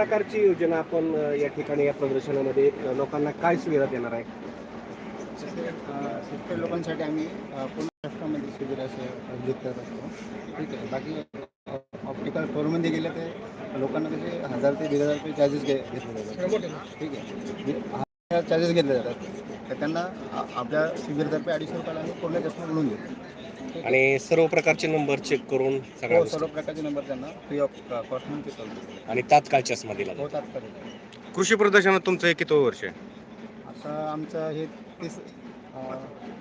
प्रकारची योजना आपण या ठिकाणी या प्रदर्शनामध्ये लोकांना काय सुविधा देणार आहे? शेतकरी लोकांसाठी आम्ही पूर्ण महाराष्ट्रामध्ये शिबिर असे आयोजित करत असतो. ठीक आहे. बाकी ऑप्टिकल स्टोअरमध्ये गेले ते लोकांना कसे हजार ते दीड हजार रुपये चार्जेस घे घेतले जातात. ठीक आहे. म्हणजे चार्जेस घेतले जातात. तर त्यांना आपल्या शिबिरतर्फे अडीचशे रुपयाला आम्ही पूर्ण चष्मा मिळून देतो. आणि सर्व प्रकारचे नंबर चेक करून सगळ्या हो गोष्टी. सर्व प्रकारचे नंबर त्यांना फ्री ऑफ कॉस्ट म्हणून ते चालू आणि तात्काळ चष्मा दिला जातो. हो तात्काळ कृषी प्रदर्शनात तुमचं हे किती वर्ष आहे? आता आमचं हे तीस अ,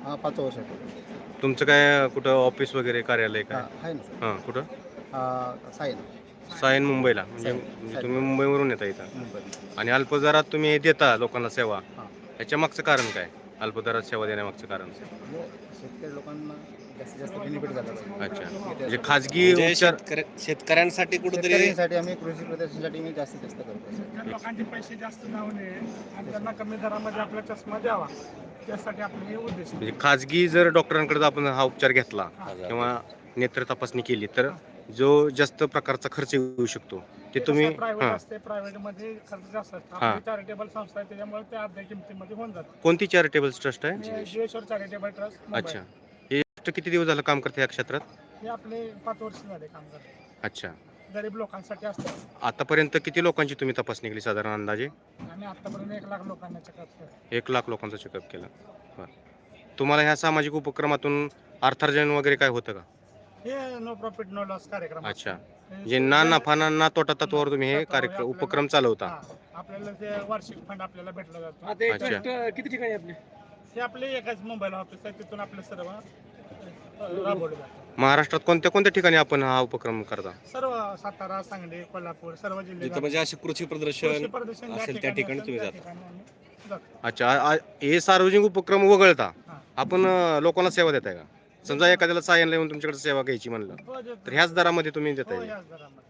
हा पाच वर्ष आहे. तुमचं काय कुठं ऑफिस वगैरे कार्यालय हा, काय आहे ना. सर हां कुठं? साईन सायन. मुंबईला. म्हणजे सायन. म्हणजे तुम्ही मुंबईवरून येता इथं. मुंबई आणि अल्पदरात तुम्ही हे देता लोकांना सेवा. हां. याच्या मागचं कारण काय? अल्पदरात सेवा देण्यामागचं कारण म्हणजे शेतकरी लोकांना जास्तीत जास्त बेनिफिट झाला पाहिजे अच्छा म्हणजे असं- खाजगी म्हणजे उपचार शेतकरी- शेतकऱ्यांसाठी कुठेतरी शेतकऱ्यांसाठी आम्ही कृषी प्रदर्शनासाठी मी जास्तीत जास्त करतो सर. लोकांचे पैसे जास्त जाऊ नये आणि त्यांना कमी दरामध्ये आपला चष्मा द्यावा त्यासाठी हे उद्देश. म्हणजे खाजगी जर डॉक्टरांकडे आपण हा उपचार घेतला. किंवा नेत्र तपासणी केली तर जो जास्त प्रकारचा खर्च येऊ शकतो ते तुम्ही प्रायव्हेट हां. असते प्रायव्हेटमध्ये खर्च जास्त असतो. हां. आपली चॅरिटेबल संस्था आहे त्याच्यामुळे ते अर्ध्या किमतीमध्ये होऊन जातं. कोणती चॅरिटेबल ट्रस्ट आहे? आणि जीवेश्वर चॅरिटेबल ट्रस्ट मुंबई. अच्छा. हे ट्रस्ट किती दिवस झालं काम करते या क्षेत्रात? हे आपले पाच वर्ष झाले काम करते. अच्छा. गरीब लोकांसाठी असतात आतापर्यंत किती लोकांची तुम्ही तपासणी केली साधारण अंदाजे? आणि आतापर्यंत एक लाख लोकांना चेकअप केलं. एक लाख लोकांचा चेकअप केला. बरं. तुम्हाला ह्या सामाजिक उपक्रमातून अर्थार्जन वगैरे काय होतं का? हे नो प्रॉफिट नो लॉस कार्यक्रम. अच्छा. हे म्हणजे ना नफा ना ना तोटा तत्वावर तुम्ही हे कार्यक्रम उपक्रम चालवता. हा. आपल्याला ते वार्षिक फंड आपल्याला भेटला जातो. अच्छा. किती ठिकाणी आपले? हे आपले एकाच मोबाईल ऑफिस आहे तिथून आपले सर्व अ, राबवले जातात महाराष्ट्रात कोणत्या कोणत्या ठिकाणी आपण हा उपक्रम करता? सर्व सातारा सांगली कोल्हापूर सर्व जिल्हे जिथं म्हणजे असे कृषी प्रदर्शन असेल त्या ठिकाणी तुम्ही जाता. जाता. अच्छा आ- आ- हे सार्वजनिक उपक्रम वगळता. हा. आपण अं, लोकांना सेवा देताय का? समजा एखाद्याला सायनला येऊन तुमच्याकडे सेवा घ्यायची म्हणलं हो, देतो. तर ह्याच दरामध्ये तुम्ही हो, देताय ह्याच दरामध्ये.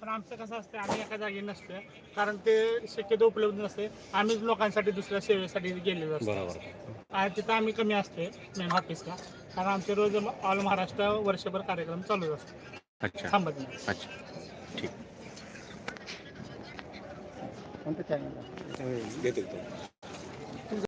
पण आमचं कसं असतं आम्ही एका जागी नसतो कारण ते शक्यतो उपलब्ध नसते आम्हीच लोकांसाठी दुसऱ्या सेवेसाठी गेलेलो असतो. बरोबर. आणि तिथं आम्ही कमी असते मेन ऑफिसला कारण आमचे रोज ऑल महाराष्ट्र वर्षभर कार्यक्रम चालूच असतो. अच्छा. थांबत नाही. अच्छा. ठीक.